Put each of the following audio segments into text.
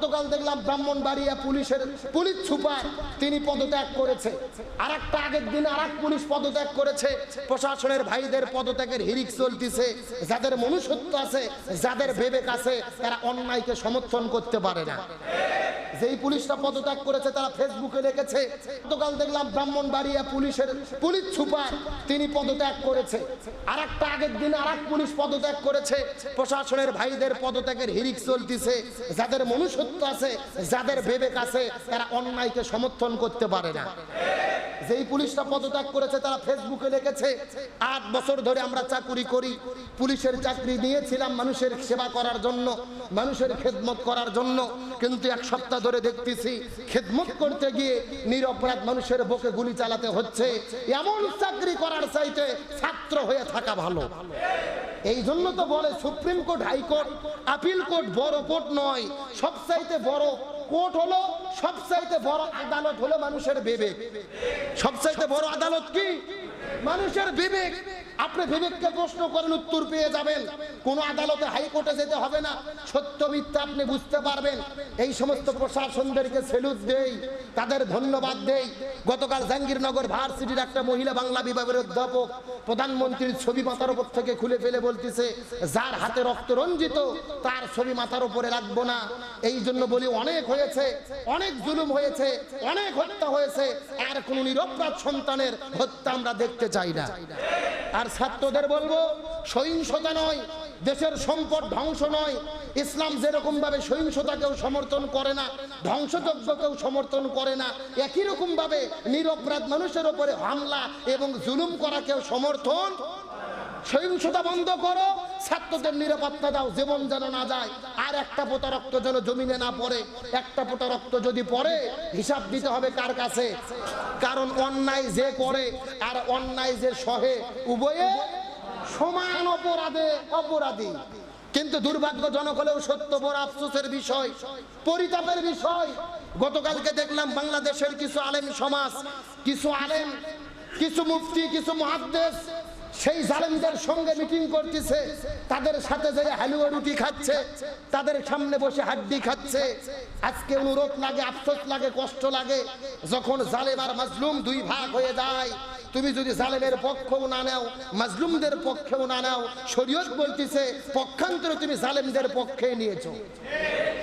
গতকাল দেখলাম ব্রাহ্মণবাড়িয়া পুলিশের পুলিশ সুপার তিনি পদত্যাগ করেছে। আর একটা আগের দিন আর এক পুলিশ পদত্যাগ করেছে। প্রশাসনের ভাইদের পদত্যাগের হিরিক চলতেছে। যাদের মনুষ্যত্ব আছে, যাদের বিবেক আছে, তারা অন্যায়কে সমর্থন করতে পারে না। যেই পুলিশটা পদত্যাগ করেছে, তারা ফেসবুকে লিখেছে গতকাল দেখলাম ব্রাহ্মণবাড়িয়া পুলিশের পুলিশ সুপার, তিনি পদত্যাগ করেছে। আর একটা আগের দিন আর এক পুলিশ পদত্যাগ করেছে। প্রশাসনের ভাইদের পদত্যাগের হিরিক চলতিছে। যাদের মনুষ্যত্ব আছে, যাদের বিবেক আছে, তারা অন্যায়কে সমর্থন করতে পারে না। যেই পুলিশটা পদত্যাগ করেছে, তারা ফেসবুকে লিখেছে আট বছর ধরে আমরা চাকুরি করি। পুলিশের চাকরি নিয়েছিলাম মানুষের সেবা করার জন্য, মানুষের খেদমত করার জন্য। কিন্তু এক সপ্তাহ ধরে দেখতেছি, খেদমত করতে গিয়ে নিরপরাধ মানুষের বুকে গুলি চালাতে হচ্ছে। এমন চাকরি করার চাইতে ছাত্র হয়ে থাকা ভালো। এই জন্য তো বলে supreme court high court appeal court বড় কোর্ট নয়। সবচাইতে বড় কোর্ট হলো, সবচাইতে বড় আদালত হলো মানুষের বিবেক। সবচাইতে বড় আদালত কি? মানুষের বিবেক। আপনি বিবেককে প্রশ্ন করেন, উত্তর পেয়ে যাবেন। কোন আদালতে হাইকোর্টে যেতে হবে না। সত্য মিথ্যা আপনি বুঝতে পারবেন। এই সমস্ত প্রশাসনদেরকে সেলুট দেই, তাদের ধন্যবাদ দেই। গতকাল জাহাঙ্গীরনগর ভার্সিটির একটা মহিলা বাংলা বিভাগের অধ্যাপক প্রধানমন্ত্রীর ছবি মাথার উপর থেকে খুলে ফেলে বলতেছে, যার হাতে রক্ত রঞ্জিত, তার ছবি মাথার উপরে রাখব না। এই জন্য বলি, অনেক হয়েছে, অনেক জুলুম হয়েছে, অনেক হত্যা হয়েছে। আর কোন নিরপরাধ সন্তানের হত্যা আমরা দেখতে চাই না। আর ছাত্রদের বলব, সহিংসতা নয়, দেশের সম্পদ ধ্বংস নয়, ইসলাম যেরকম ভাবে সহিংসতাকেও সমর্থন করে না, ধ্বংসযজ্ঞকেও সমর্থন করে না, একই রকম ভাবে নিরপরাধ মানুষের উপরে হামলা এবং জুলুম করাকেও সমর্থন সহিংসতা বন্ধ করো। ছাত্রদের নিরাপত্তা দাও, জীবন যেন না যায়। আর একটা পোতা রক্ত যেন জমিনে না পড়ে। একটা পোতা রক্ত যদি পড়ে, হিসাব দিতে হবে কার কাছে? কারণ অন্যায় যে করে, আর অন্যায় যে সহে, উভয়ে সমান অপরাধে অপরাধী। কিন্তু দুর্ভাগ্যজনক হলেও সত্য বড় আফসোসের বিষয়, পরিতাপের বিষয়। গতকালকে দেখলাম বাংলাদেশের কিছু আলেম সমাজ, কিছু আলেম, কিছু মুফতি, কিছু মহাদ্দেশ সেই জালেমদের সঙ্গে মিটিং করতেছে, তাদের সাথে যে হালুয়া রুটি খাচ্ছে, তাদের সামনে বসে হাড্ডি খাচ্ছে। আজকে অনুরোধ লাগে, আফসোস লাগে, কষ্ট লাগে, যখন জালেম আর মাজলুম দুই ভাগ হয়ে যায়। তুমি যদি জালেমের পক্ষেও না নাও, মাজলুমদের পক্ষেও না নাও, শরীয়ত বলতেছে, পক্ষান্তরে তুমি জালেমদের পক্ষে নিয়েছো।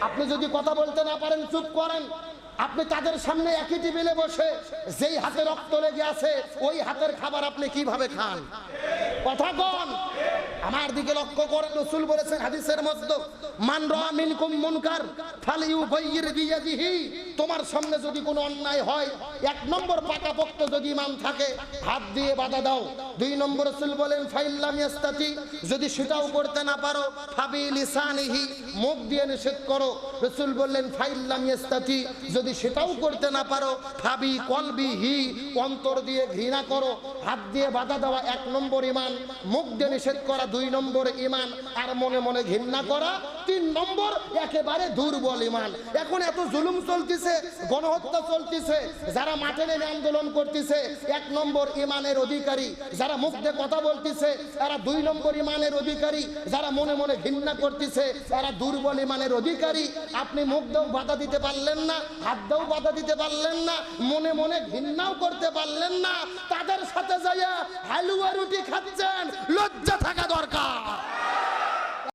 আপনি যদি কথা বলতে না পারেন, চুপ করেন। আপনি তাদের সামনে একই টেবিলে বসে যেই হাতে রক্ত লেগে আছে, ওই হাতের খাবার আপনি কীভাবে খান? কথা কন আমার দিকে লক্ষ্য করেন রসুল বলেছেন হাদিসের মধ্যে, মান মুনকার ফালিউ বিয়াদিহি তোমার সামনে যদি কোনো অন্যায় হয়, এক নম্বর পাকাপোক্ত যদি থাকে, হাত দিয়ে বাধা দাও। দুই নম্বর রসুল বলেন, ফাইল্লাম যদি সেটাও করতে না পারো, ফাবি লিসানিহি, মুখ দিয়ে নিষেধ করো। রসুল বললেন, ফাইল্লাম ইয়াস্তাতি যদি সেটাও করতে না পারো, ফাবি কলবিহি, অন্তর দিয়ে ঘৃণা করো। হাত দিয়ে বাধা দেওয়া এক নম্বর ইমান মুখ দিয়ে নিষেধ করা দুই নম্বর ইমান আর মনে মনে ঘৃণা করা তিন নম্বর একেবারে দুর্বল ইমান। এখন এত জুলুম চলতেছে, গণহত্যা চলতেছে, যারা মাঠে নেমে আন্দোলন করতেছে, এক নম্বর ইমানের অধিকারী, যারা মুখ কথা বলতেছে তারা দুই নম্বর ইমানের অধিকারী, যারা মনে মনে ঘৃণা করতেছে তারা দুর্বল ইমানের অধিকারী। আপনি মুখ দিয়েও বাধা দিতে পারলেন না, হাত দিয়েও বাধা দিতে পারলেন না, মনে মনে ঘৃণাও করতে পারলেন না। তাদের সাথে যাইয়া হালুয়া রুটি খাচ্ছেন, লজ্জা থাকা দরকার।